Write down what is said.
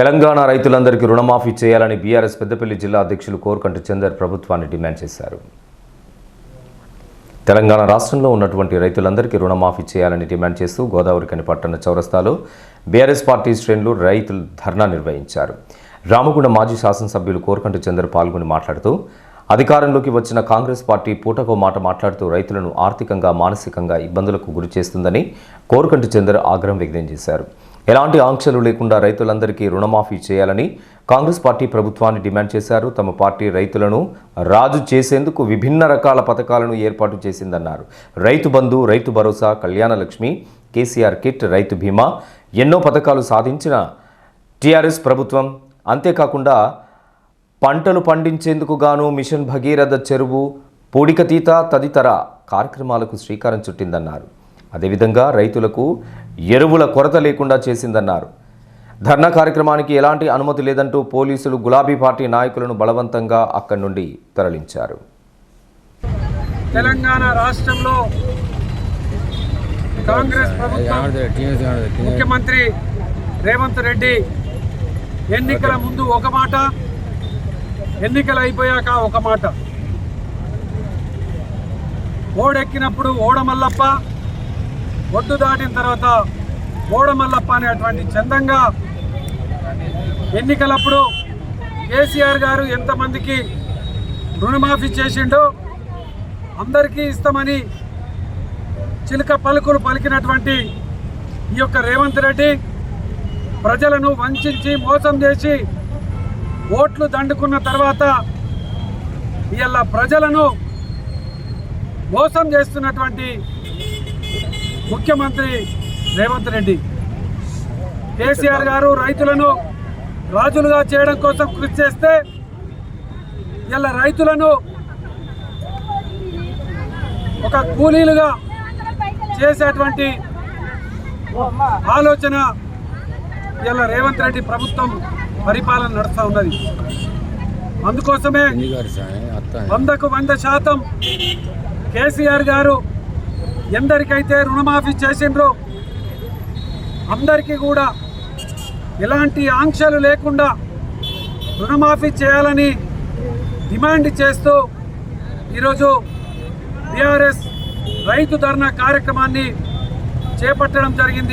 తెలంగాణ రైతులందరికీ రుణమాఫీ చేయాలని బీఆర్ఎస్ పెద్దపల్లి జిల్లా అధ్యక్షులు కోరకంటి చందర్ ప్రభుత్వాన్ని డిమాండ్ చేశారు. తెలంగాణ రాష్ట్రంలో ఉన్నటువంటి రైతులందరికీ రుణమాఫీ చేయాలని డిమాండ్ చేస్తూ గోదావరికని పట్టణ చౌరస్తాలో బీఆర్ఎస్ పార్టీ శ్రేణులు రైతులు ధర్నా నిర్వహించారు. రామగుండ మాజీ శాసనసభ్యులు కోరకంటి చందర్ పాల్గొని మాట్లాడుతూ అధికారంలోకి వచ్చిన కాంగ్రెస్ పార్టీ పూటకో మాట మాట్లాడుతూ రైతులను ఆర్థికంగా మానసికంగా ఇబ్బందులకు గురి చేస్తుందని కోరకంటి చందర్ ఆగ్రహం వ్యక్తం చేశారు. ఎలాంటి ఆంక్షలు లేకుండా రైతులందరికీ రుణమాఫీ చేయాలని కాంగ్రెస్ పార్టీ ప్రభుత్వాన్ని డిమాండ్ చేశారు. తమ పార్టీ రైతులను రాజు చేసేందుకు విభిన్న రకాల పథకాలను ఏర్పాటు చేసిందన్నారు. రైతు బంధు రైతు భరోసా కళ్యాణ లక్ష్మి కేసీఆర్ కిట్ రైతు బీమా ఎన్నో పథకాలు సాధించిన టీఆర్ఎస్ ప్రభుత్వం. అంతేకాకుండా పంటలు పండించేందుకు గాను మిషన్ భగీరథ చెరువు పూడికతీత తదితర కార్యక్రమాలకు శ్రీకారం చుట్టిందన్నారు. అదేవిధంగా రైతులకు ఎరువుల కొరత లేకుండా చేసిందన్నారు. ధర్నా కార్యక్రమానికి ఎలాంటి అనుమతి లేదంటూ పోలీసులు గులాబీ పార్టీ నాయకులను బలవంతంగా అక్కడి నుండి తరలించారు. తెలంగాణ రాష్ట్రంలో కాంగ్రెస్ ప్రభుత్వం ముఖ్యమంత్రి రేవంత్ రెడ్డి ఎన్నికల ముందు ఒక మాట ఎన్నికలు అయిపోయాక ఒక మాట. ఓడెక్కినప్పుడు ఓడమల్లప్ప ఒడ్డు దాటిన తర్వాత బోడమల్లప్ప అనేటువంటి చందంగా ఎన్నికలప్పుడు కేసీఆర్ గారు ఎంతమందికి రుణమాఫీ చేసిండో అందరికీ ఇస్తామని చిలుక పలుకులు పలికినటువంటి ఈ యొక్క రేవంత్ రెడ్డి ప్రజలను వంచి మోసం చేసి ఓట్లు దండుకున్న తర్వాత ఇవాళ ప్రజలను మోసం చేస్తున్నటువంటి ముఖ్యమంత్రి రేవంత్ రెడ్డి. కేసీఆర్ గారు రైతులను రాజులుగా చేయడం కోసం కృషి చేస్తే ఇలా రైతులను ఒక కూలీలుగా చేసేటువంటి ఆలోచన ఇలా రేవంత్ రెడ్డి ప్రభుత్వం పరిపాలన నడుస్తూ ఉన్నది. అందుకోసమే వందకు వంద శాతం కేసీఆర్ గారు ఎందరికైతే రుణమాఫీ చేసిండ్రో అందరికీ కూడా ఎలాంటి ఆంక్షలు లేకుండా రుణమాఫీ చేయాలని డిమాండ్ చేస్తూ ఈరోజు బీఆర్ఎస్ రైతు ధర్నా కార్యక్రమాన్ని చేపట్టడం జరిగింది.